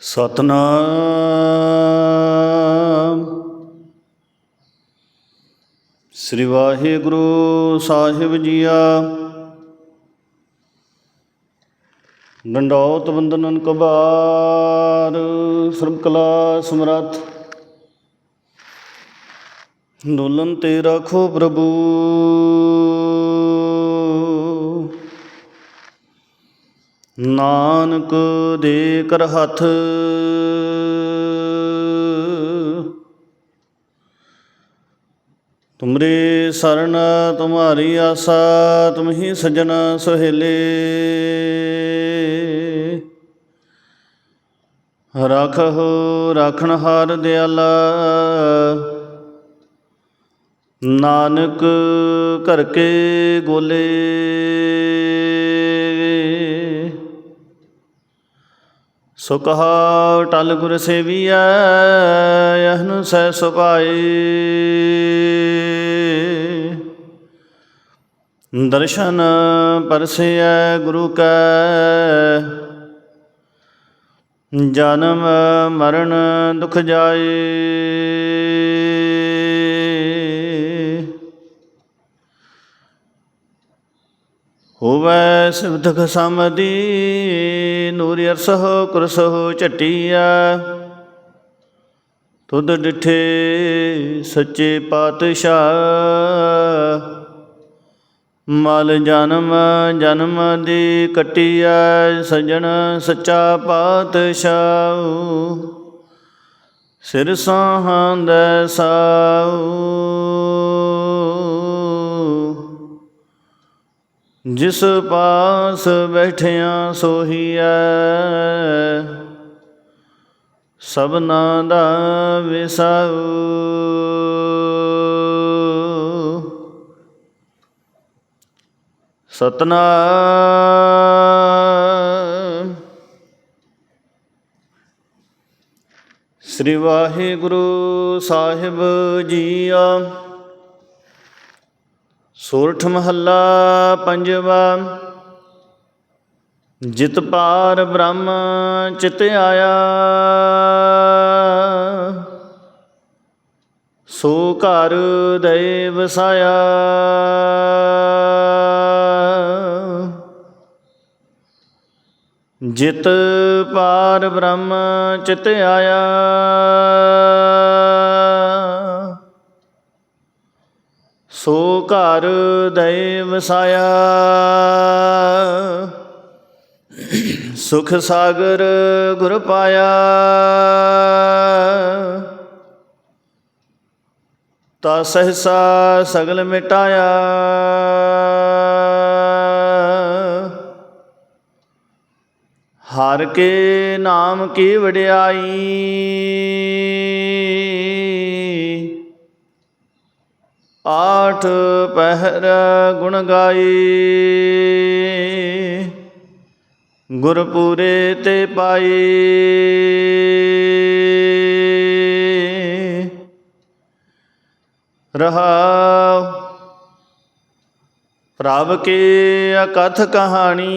ਸਤਨਾਮ। ਸ੍ਰੀ ਵਾਹਿਗੁਰੂ ਸਾਹਿਬ ਜੀਆ। ਡੰਡੌਤ ਬੰਦਨਨ ਕਬਾਰ ਸਰਬਕਲਾ ਸਮਰੱਥ। ਡੋਲਨ ਤੇ ਰੱਖੋ ਪ੍ਰਭੂ। ਨਾਨਕ ਦੇ ਕਰ ਹੱਥ। ਤੁਮਰੇ ਸਰਨ ਤੁਮਾਰੀ ਆਸਾ, ਤੁਮਹੀ ਸਜਣ ਸੁਹੇਲੇ। ਰਖਹੁ, ਰਾਖਣ ਹਾਰ ਦਿਆਲਾ। ਨਾਨਕ ਕਰਕੇ ਗੋਲੇ। ਸੋ ਟਲ ਗੁਰ ਸੇਵੀਐ ਯਹਨੁ ਸਹਿ ਸੁਭਾਏ ਦਰਸ਼ਨ ਪਰਸੇਐ ਗੁਰੂ ਕੈ, ਜਨਮ ਮਰਨ ਦੁਖ ਜਾਏ ਹੋਵੇ ਸਿਵਦਖ ਸਮਦੀ ਨੂਰ ਅਰਸਹ ਕੁਰਸਹ ਝਟੀਆ। ਤੁਧ ਡਿਠੇ ਸੱਚੇ ਪਾਤਸ਼ਾਹ। ਮਲ ਜਨਮ ਜਨਮ ਦੀ ਕਟਿਆ, ਸਜਣ ਸੱਚਾ ਪਾਤਸ਼ਾਹ। ਸਿਰ ਸਾਹੰਦੈ ਸਾਉ ਜਿਸ ਪਾਸ ਬੈਠਿਆ ਸੋਹੀਐ ਸਭਨਾ ਦਾ ਵਿਸਾਉ। ਸਤਨਾਮ। ਸ੍ਰੀ ਵਾਹਿਗੁਰੂ ਸਾਹਿਬ ਜੀਆ। ਸੋਰਠ ਮਹੱਲਾ ਪੰਜਵਾ, ਜਿਤ ਪਾਰ ਬ੍ਰਹਮ ਚਿਤ ਆਇਆ। ਸੋ ਘਰ ਦੇ ਵਸਾਇਆ ਜਿਤ ਪਾਰ ਬ੍ਰਹਮ ਚਿਤ ਆਇਆ। ਸੋ ਘਰ ਦੇ ਵਸਾਇਆ ਸੁਖ ਸਾਗਰ ਗੁਰ ਪਾਇਆ। ਤਾ ਸਹਸਾ ਸਗਲ ਮਿਟਾਇਆ। ਹਰ ਕੇ ਨਾਮ ਕੀ ਵਡਿਆਈ। ਆਠ ਪਹਿਰ ਗੁਣ ਗਾਈ। ਗੁਰਪੂਰੇ ਤੇ ਪਾਈ। ਰਹਾ ਪ੍ਰਭ ਕੇ ਅਕਥ ਕਹਾਣੀ।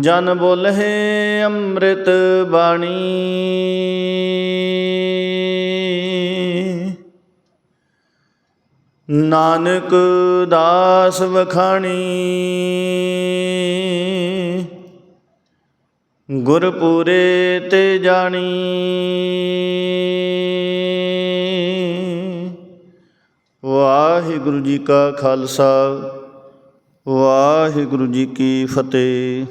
ਜਨ ਬੋਲੇ ਅੰਮ੍ਰਿਤ ਬਾਣੀ। ਨਾਨਕ ਦਾਸ ਵਖਾਣੀ। ਗੁਰਪੂਰੇ ਤੇ ਜਾਣੀ। ਵਾਹਿਗੁਰੂ ਜੀ ਕਾ ਖਾਲਸਾ, ਵਾਹਿਗੁਰੂ ਜੀ ਕੀ ਫਤਿਹ।